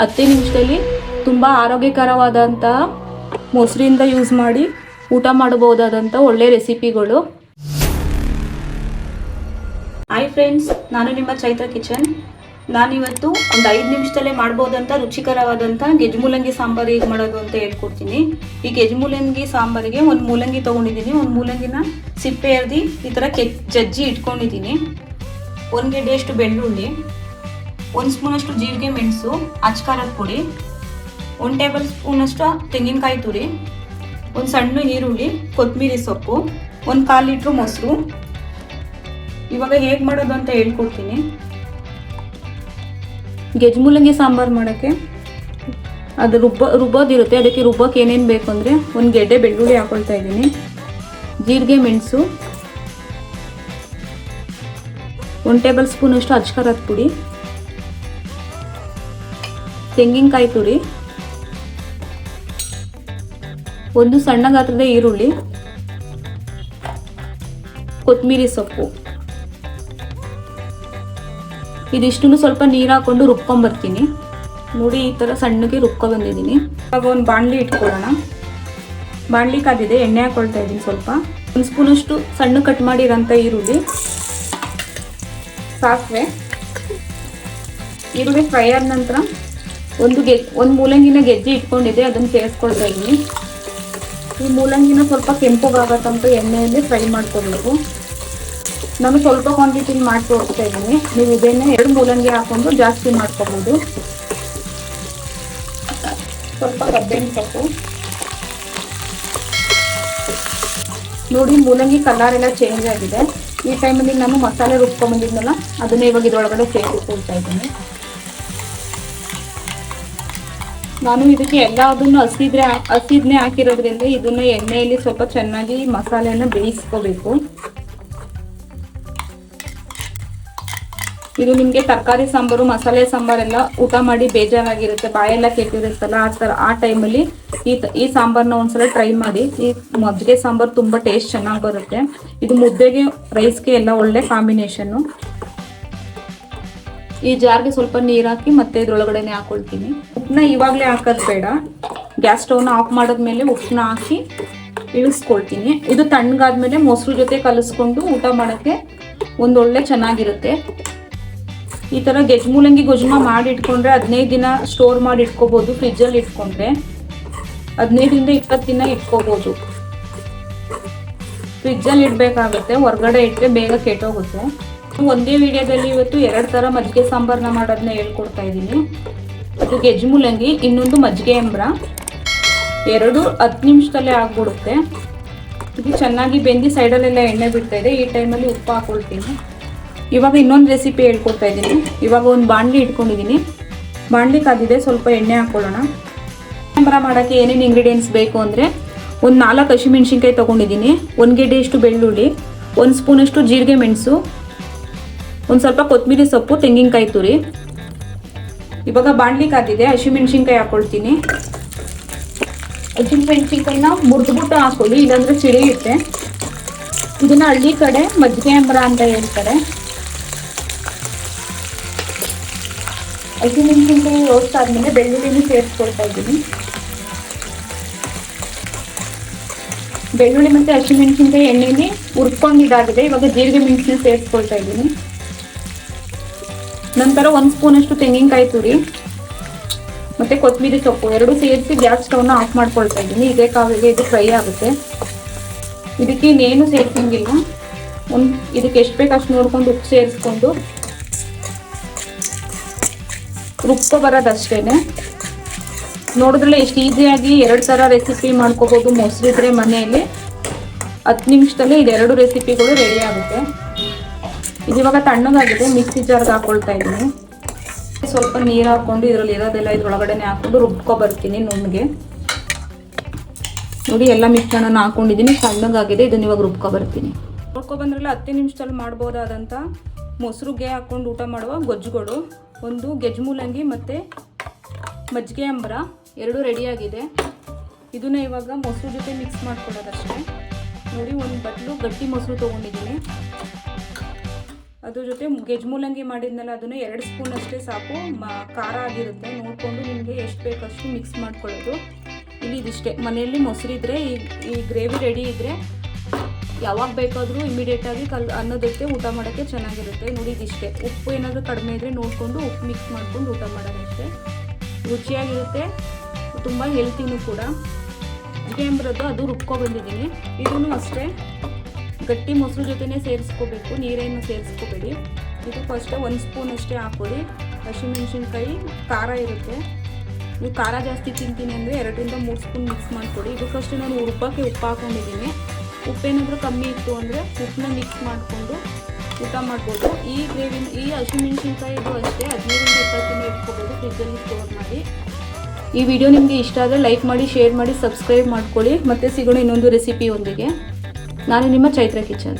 ಹತ್ತೇ ನಿಮಿಷದಲ್ಲಿ ತುಂಬ ಆರೋಗ್ಯಕರವಾದಂಥ ಮೊಸರಿಂದ ಯೂಸ್ ಮಾಡಿ ಊಟ ಮಾಡಬಹುದಾದಂಥ ಒಳ್ಳೆ ರೆಸಿಪಿಗಳು ಹಾಯ್ ಫ್ರೆಂಡ್ಸ್ ನಾನು ನಿಮ್ಮ ಚೈತ್ರ ಕಿಚನ್. ನಾನಿವತ್ತು ಒಂದು ಐದು ನಿಮಿಷದಲ್ಲೇ ಮಾಡ್ಬೋದಂತ ರುಚಿಕರವಾದಂಥ ಗೆಜ್ಮೂಲಂಗಿ ಸಾಂಬಾರು ಹೇಗೆ ಮಾಡೋದು ಅಂತ ಹೇಳ್ಕೊಡ್ತೀನಿ. ಈ ಗೆಜ್ಮೂಲಂಗಿ ಸಾಂಬಾರಿಗೆ ಒಂದು ಮೂಲಂಗಿ ತೊಗೊಂಡಿದ್ದೀನಿ. ಒಂದು ಮೂಲಂಗಿನ ಸಿಪ್ಪೆ ಎರ್ದಿ ಈ ಥರ ಕೆ ಜಜ್ಜಿ ಇಟ್ಕೊಂಡಿದ್ದೀನಿ. ಒಂದು ಗೆಡ್ಡೆಯಷ್ಟು ಬೆಳ್ಳುಳ್ಳಿ. ಒಂದು ಸ್ಪೂನಷ್ಟು ಜೀರಿಗೆ ಮೆಣಸು ಅಚ್ಕಾರದ ಪುಡಿ, ಒಂದು ಟೇಬಲ್ ಸ್ಪೂನಷ್ಟು ತೆಂಗಿನಕಾಯಿ ತುರಿ, ಒಂದು ಸಣ್ಣ ಈರುಳ್ಳಿ, ಕೊತ್ತಂಬರಿ ಸೊಪ್ಪು, ಒಂದು ಕಾಲು ಲೀಟ್ರು ಮೊಸರು. ಇವಾಗ ಹೇಗೆ ಮಾಡೋದು ಅಂತ ಹೇಳ್ಕೊಡ್ತೀನಿ. ಗೆಜ್ಮೂಲಂಗಿ ಸಾಂಬಾರು ಮಾಡೋಕ್ಕೆ ಅದು ರುಬ್ಬ, ರುಬ್ಬೋದಿರುತ್ತೆ. ಅದಕ್ಕೆ ರುಬ್ಬಕ್ಕೆ ಏನೇನು ಬೇಕು ಅಂದರೆ ಒಂದು ಗೆಡ್ಡೆ ಬೆಳ್ಳುಳ್ಳಿ ಹಾಕೊಳ್ತಾ ಇದ್ದೀನಿ. ಜೀರಿಗೆ ಮೆಣಸು, ಒಂದು ಟೇಬಲ್ ಸ್ಪೂನಷ್ಟು ಅಚ್ಕಾರದ ಪುಡಿ ತೆಂಗಿನಕಾಯಿ ತುರಿ, ಒಂದು ಸಣ್ಣ ಗಾತ್ರದ ಈರುಳ್ಳಿ, ಕೊತ್ತಂಬರಿ ಸೊಪ್ಪು. ಇದಿಷ್ಟು ಸ್ವಲ್ಪ ನೀರು ಹಾಕೊಂಡು ರುಬ್ಕೊಂಬರ್ತೀನಿ. ನೋಡಿ ಈ ಥರ ಸಣ್ಣಗೆ ರುಬ್ಕೊ ಬಂದಿದ್ದೀನಿ. ಇವಾಗ ಒಂದು ಬಾಣಲಿ ಇಟ್ಕೊಳ್ಳೋಣ. ಬಾಣಲಿ ಕಾದಿದೆ, ಎಣ್ಣೆ ಹಾಕೊಳ್ತಾ ಇದ್ದೀನಿ ಸ್ವಲ್ಪ. ಒಂದು ಸ್ಪೂನಷ್ಟು ಸಣ್ಣ ಕಟ್ ಮಾಡಿರೋಂಥ ಈರುಳ್ಳಿ. ಸಾಸಿವೆ. ಈರುಳ್ಳಿ ಫ್ರೈ ಆದ ನಂತರ ಒಂದು ಗೆ ಒಂದು ಮೂಲಂಗಿನ ಗೆಜ್ಜೆ ಇಟ್ಕೊಂಡಿದ್ದೆ, ಅದನ್ನು ಸೇರಿಸ್ಕೊಳ್ತಾ ಇದ್ದೀನಿ. ಈ ಮೂಲಂಗಿನ ಸ್ವಲ್ಪ ಕೆಂಪುಗಾಗೋ ತನಕ ಎಣ್ಣೆಯಲ್ಲಿ ಫ್ರೈ ಮಾಡ್ಕೊಬೇಕು. ನಾನು ಸ್ವಲ್ಪ ಕ್ವಾಂಟಿಟಿಲಿ ಮಾಡ್ಕೊಡ್ತಾ ಇದ್ದೀನಿ. ನೀವು ಇದನ್ನೇ ಎರಡು ಮೂಲಂಗಿ ಹಾಕೊಂಡು ಜಾಸ್ತಿ ಮಾಡ್ಕೊಬೋದು. ಸ್ವಲ್ಪ ಕಬ್ಬೇವಿನ ಸೊಪ್ಪು. ನೋಡಿ, ಮೂಲಂಗಿ ಕಲರ್ ಎಲ್ಲ ಚೇಂಜ್ ಆಗಿದೆ. ಈ ಟೈಮಲ್ಲಿ ನಾನು ಮಸಾಲೆ ರುಬ್ಕೊಂಡ್ಬಂದಿದ್ನಲ್ಲ ಅದನ್ನೇ ಇವಾಗ ಇದ್ರೊಳಗಡೆ ಸೇರಿಸ್ಕೊಳ್ತಾ ಇದ್ದೀನಿ. ನಾನು ಇದಕ್ಕೆ ಎಲ್ಲದನ್ನು ಹಸಿದ್ರೆ ಹಸಿದ್ನೆ ಹಾಕಿರೋದ್ರಿಂದ ಇದನ್ನ ಎಣ್ಣೆಯಲ್ಲಿ ಸ್ವಲ್ಪ ಚೆನ್ನಾಗಿ ಮಸಾಲೆಯನ್ನು ಬೇಯಿಸ್ಕೋಬೇಕು. ಇದು ನಿಮಗೆ ತರಕಾರಿ ಸಾಂಬಾರು, ಮಸಾಲೆ ಸಾಂಬಾರೆಲ್ಲ ಊಟ ಮಾಡಿ ಬೇಜಾರಾಗಿರುತ್ತೆ, ಬಾಯೆಲ್ಲ ಕೆಟ್ಟಿರುತ್ತಲ್ಲ, ಆ ಥರ ಆ ಟೈಮಲ್ಲಿ ಈ ಈ ಸಾಂಬಾರನ್ನ ಒಂದ್ಸಲ ಟ್ರೈ ಮಾಡಿ. ಈ ಮಜ್ಜಿಗೆ ಸಾಂಬಾರು ತುಂಬ ಟೇಸ್ಟ್ ಚೆನ್ನಾಗಿ ಬರುತ್ತೆ. ಇದು ಮುದ್ದೆಗೆ, ರೈಸ್ಗೆ ಎಲ್ಲ ಒಳ್ಳೆ ಕಾಂಬಿನೇಷನ್ನು. ಈ ಜಾರ್ಗೆ ಸ್ವಲ್ಪ ನೀರು ಹಾಕಿ ಮತ್ತೆ ಇದ್ರೊಳಗಡೆನೆ ಹಾಕೊಳ್ತೀನಿ. ಉಪ್ಪನ್ನ ಇವಾಗಲೇ ಹಾಕೋದು ಬೇಡ. ಗ್ಯಾಸ್ ಸ್ಟವ್ನ ಆಫ್ ಮಾಡಿದ್ಮೇಲೆ ಉಪ್ಪನ್ನ ಹಾಕಿ ಇಳಿಸ್ಕೊಳ್ತೀನಿ. ಇದು ತಣ್ಣಗಾದ್ಮೇಲೆ ಮೊಸರು ಜೊತೆ ಕಲಸ್ಕೊಂಡು ಊಟ ಮಾಡೋಕ್ಕೆ ಒಂದೊಳ್ಳೆ ಚೆನ್ನಾಗಿರುತ್ತೆ. ಈ ಥರ ಗೆಜ್ಮೂಲಂಗಿ ಗೊಜ್ಮ ಮಾಡಿ ಇಟ್ಕೊಂಡ್ರೆ ಹದಿನೈದು ದಿನ ಸ್ಟೋರ್ ಮಾಡಿ ಇಟ್ಕೋಬೋದು ಫ್ರಿಜ್ಜಲ್ಲಿ ಇಟ್ಕೊಂಡ್ರೆ ಹದಿನೈದರಿಂದ ಇಪ್ಪತ್ತು ದಿನ ಇಟ್ಕೋಬೋದು. ಫ್ರಿಜ್ಜಲ್ಲಿ ಇಡಬೇಕಾಗುತ್ತೆ, ಹೊರಗಡೆ ಇಟ್ಟರೆ ಬೇಗ ಕೆಟ್ಟೋಗುತ್ತೆ. ಒಂದೇ ವಿಡಿಯೋದಲ್ಲಿ ಇವತ್ತು ಎರಡು ಥರ ಮಜ್ಜಿಗೆ ಸಾಂಬಾರನ್ನ ಮಾಡೋದನ್ನ ಹೇಳ್ಕೊಡ್ತಾ ಇದ್ದೀನಿ ಅದು ಗೆಜ್ಮೂಲಂಗಿ ಇನ್ನೊಂದು ಮಜ್ಜಿಗೆ ಎಂಬ್ರ ಎರಡು ಹತ್ತು ನಿಮಿಷದಲ್ಲೇ ಆಗ್ಬಿಡುತ್ತೆ. ಇದು ಚೆನ್ನಾಗಿ ಬೆಂದಿ ಸೈಡಲ್ಲೆಲ್ಲ ಎಣ್ಣೆ ಬಿಡ್ತಾ ಇದೆ. ಈ ಟೈಮಲ್ಲಿ ಉಪ್ಪು ಹಾಕೊಳ್ತೀನಿ. ಇವಾಗ ಇನ್ನೊಂದು ರೆಸಿಪಿ ಹೇಳ್ಕೊಡ್ತಾ ಇದ್ದೀನಿ ಇವಾಗ ಒಂದು ಬಾಣಲಿ ಇಟ್ಕೊಂಡಿದ್ದೀನಿ ಬಾಣಲಿ ಕಾದಿದೆ, ಸ್ವಲ್ಪ ಎಣ್ಣೆ ಹಾಕ್ಕೊಳ್ಳೋಣ ಸಾಂಬಾರ ಮಾಡೋಕ್ಕೆ ಏನೇನು ಇಂಗ್ರೀಡಿಯೆಂಟ್ಸ್ ಬೇಕು ಅಂದರೆ ಒಂದು ನಾಲ್ಕು ಹಸಿಮೆಣ್ಸಿನ್ಕಾಯಿ ತೊಗೊಂಡಿದ್ದೀನಿ ಒಂದು ಗೆಡ್ಡೆಯಷ್ಟು ಬೆಳ್ಳುಳ್ಳಿ, ಒಂದು ಸ್ಪೂನಷ್ಟು ಜೀರಿಗೆ ಮೆಣಸು ಒಂದು ಸ್ವಲ್ಪ ಕೊತ್ತಂಬರಿ ಸೊಪ್ಪು, ತೆಂಗಿನಕಾಯಿ ತುರಿ. ಇವಾಗ ಬಾಣಲಿ ಕಾದಿದೆ ಹಸಿಮೆಣ್ಸಿನ್ಕಾಯಿ ಹಾಕೊಳ್ತೀನಿ. ಹಸಿಮೆಣ್ಸಿನ್ಕಾಯಿನ ಮುರಿದ್ಬಿಟ್ಟು ಹಾಕೊಳ್ಳಿ, ಇಲ್ಲಾಂದ್ರೆ ಸಿಡಿಯುತ್ತೆ ಇದನ್ನ ಹಳ್ಳಿ ಕಡೆ ಮಜ್ಜಿಗೆ ಅಂಬರ ಅಂತ ಹೇಳ್ತಾರೆ. ಹಸಿಮೆಣಸಿನ್ಕಾಯಿ ಆದ್ಮೇಲೆ ಬೆಳ್ಳುಳ್ಳಿನೂ ಸೇರಿಸ್ಕೊಳ್ತಾ ಇದ್ದೀನಿ. ಬೆಳ್ಳುಳ್ಳಿ ಮತ್ತೆ ಹಸಿಮೆಣಸಿನ್ಕಾಯಿ ಎಣ್ಣೆಲಿ ಹುರ್ಕೊಂಡಿದ್ದಾಗಿದೆ ಇವಾಗ ಜೀರಿಗೆ ಮೆಣಸಿನ ಸೇರಿಸ್ಕೊಳ್ತಾ ಇದ್ದೀನಿ. ನಂತರ ಒಂದು ಸ್ಪೂನಷ್ಟು ತೆಂಗಿನಕಾಯಿ ತುರಿ, ಮತ್ತೆ ಕೊತ್ತಂಬರಿ ಸೊಪ್ಪು, ಎರಡು ಸೇರಿಸಿ ಗ್ಯಾಸ್ ಸ್ಟವ್ನ ಆಫ್ ಮಾಡ್ಕೊಳ್ತಾ ಇದ್ದೀನಿ. ಇದೇ ಕಾವಿಗೆ ಇದು ಫ್ರೈ ಆಗುತ್ತೆ. ಇದಕ್ಕೆ ಇನ್ನೇನು ಸೇರ್ಸಂಗಿಲ್ಲ. ಒಂದು, ಇದಕ್ಕೆ ಎಷ್ಟು ಬೇಕು ಅಷ್ಟು ನೋಡ್ಕೊಂಡು ಉಪ್ಪು ಸೇರಿಸ್ಕೊಂಡು ರುಬ್ಕೊ ಬರೋದಷ್ಟೇನೆ ನೋಡಿದ್ರೆ ಎಷ್ಟು ಈಸಿಯಾಗಿ ಎರಡು ಥರ ರೆಸಿಪಿ ಮಾಡ್ಕೋಬೋದು. ಮೊಸರಿದ್ರೆ ಮನೆಯಲ್ಲಿ ಹತ್ತು ನಿಮಿಷದಲ್ಲಿ ಇದೆರಡು ರೆಸಿಪಿಗಳು ರೆಡಿ ಆಗುತ್ತೆ. ಇದು ಇವಾಗ ತಣ್ಣಗಾಗಿದೆ ಮಿಕ್ಸಿ ಜಾರ್ಗೆ ಹಾಕೊಳ್ತಾ ಇದ್ದೀನಿ. ಸ್ವಲ್ಪ ನೀರು ಹಾಕ್ಕೊಂಡು ಇದರಲ್ಲಿ ಇರೋದೆಲ್ಲ ಇದ್ರೊಳಗಡೆನೆ ಹಾಕೊಂಡು ರುಬ್ಕೊ ಬರ್ತೀನಿ ನುಣ್ಣಗೆ. ನೋಡಿ, ಎಲ್ಲ ಮಿಶ್ರಣನ ಹಾಕೊಂಡಿದ್ದೀನಿ, ತಣ್ಣಗಾಗಿದೆ, ಇದನ್ನ ಇವಾಗ ರುಬ್ಕೊ ಬರ್ತೀನಿ. ರುಬ್ಕೊ ಬಂದ್ರಲ್ಲ, ಹತ್ತು ನಿಮಿಷದಲ್ಲಿ ಮಾಡ್ಬೋದಾದಂಥ ಮೊಸರುಗೆ ಹಾಕ್ಕೊಂಡು ಊಟ ಮಾಡುವ ಗೊಜ್ಜುಗಳು. ಒಂದು ಗೆಜ್ಮೂಲಂಗಿ ಮತ್ತು ಮಜ್ಜಿಗೆ ಅಂಬರ, ಎರಡೂ ರೆಡಿಯಾಗಿದೆ ಇದನ್ನ ಇವಾಗ ಮೊಸರು ಜೊತೆ ಮಿಕ್ಸ್ ಮಾಡ್ಕೊಳ್ಳೋದಷ್ಟೇ. ನೋಡಿ, ಒಂದು ಬಟ್ಲು ಗಟ್ಟಿ ಮೊಸರು ತೊಗೊಂಡಿದ್ದೀನಿ. ಅದ್ರ ಜೊತೆ ಗೆಜ್ಮೂಲಂಗಿ ಮಾಡಿದ್ನಲ್ಲ, ಅದನ್ನು ಎರಡು ಸ್ಪೂನ್ ಅಷ್ಟೇ ಸಾಕು. ಖಾರ ಆಗಿರುತ್ತೆ. ನೋಡಿಕೊಂಡು ನಿಮಗೆ ಎಷ್ಟು ಬೇಕಷ್ಟು ಮಿಕ್ಸ್ ಮಾಡ್ಕೊಳ್ಳೋದು. ಇಲ್ಲಿ ಇದಿಷ್ಟೇ. ಮನೆಯಲ್ಲಿ ಮೊಸರಿದ್ರೆ ಈ ಈ ಗ್ರೇವಿ ರೆಡಿ ಇದ್ದರೆ ಯಾವಾಗ ಬೇಕಾದರೂ ಇಮಿಡಿಯೇಟಾಗಿ ಕಲ್ ಅನ್ನೋದಕ್ಕೆ ಊಟ ಮಾಡೋಕ್ಕೆ ಚೆನ್ನಾಗಿರುತ್ತೆ. ನೋಡಿ ಇದಿಷ್ಟೇ. ಉಪ್ಪು ಏನಾದರೂ ಕಡಿಮೆ ಇದ್ದರೆ ನೋಡಿಕೊಂಡು ಉಪ್ಪು ಮಿಕ್ಸ್ ಮಾಡ್ಕೊಂಡು ಊಟ ಮಾಡೋದಷ್ಟೇ. ರುಚಿಯಾಗಿರುತ್ತೆ. ತುಂಬ ಹೆಲ್ತಿನೂ ಕೂಡ. ಮಜ್ಜಿಗೆ ಅಂಬರೋದು ಅದು ರುಬ್ಕೊ ಬಂದಿದ್ದೀನಿ. ಇದೂ ಅಷ್ಟೇ. ಗಟ್ಟಿ ಮೊಸರು ಜೊತೆನೇ ಸೇರಿಸ್ಕೋಬೇಕು, ನೀರೇನು ಸೇರಿಸ್ಕೋಬೇಡಿ. ಇದು ಫಸ್ಟ್ ಒಂದು ಸ್ಪೂನ್ ಅಷ್ಟೇ ಹಾಕೊಳ್ಳಿ ಹಸಿಮೆಣಸಿನ್ಕಾಯಿ, ಖಾರ ಇರುತ್ತೆ. ನೀವು ಖಾರ ಜಾಸ್ತಿ ತಿಂತೀನಿ ಅಂದರೆ ಎರಡರಿಂದ ಮೂರು ಸ್ಪೂನ್ ಮಿಕ್ಸ್ ಮಾಡಿಕೊಡಿ ಫಸ್ಟ್ ನಾನು ಉಪ್ಪಕ್ಕೆ ಉಪ್ಪು ಹಾಕೊಂಡಿದ್ದೀನಿ ಉಪ್ಪೇನಾದರೂ ಕಮ್ಮಿ ಇತ್ತು ಅಂದರೆ ಉಪ್ಪನ್ನ ಮಿಕ್ಸ್ ಮಾಡಿಕೊಂಡು ಊಟ ಮಾಡ್ಬೋದು. ಈ ಗ್ರೇವಿನ ಈ ಹಸಿಮೆಣಸಿನ್ಕಾಯಿದು ಅಷ್ಟೇ. ಹದಿನೈದರಿಂದ ಇಪ್ಪತ್ತು ದಿನ ಇಟ್ಕೋಬೋದು ಫ್ರಿಜ್ಜಲ್ಲಿ ಸ್ಟೋರ್ ಮಾಡಿ. ಈ ವಿಡಿಯೋ ನಿಮಗೆ ಇಷ್ಟ ಆದರೆ ಲೈಕ್ ಮಾಡಿ ಶೇರ್ ಮಾಡಿ ಸಬ್ಸ್ಕ್ರೈಬ್ ಮಾಡ್ಕೊಳ್ಳಿ. ಮತ್ತೆ ಸಿಗೋಣ ಇನ್ನೊಂದು ರೆಸಿಪಿಯೊಂದಿಗೆ ನಾನು ನಿಮ್ಮ ಚೈತ್ರ ಕಿಚನ್.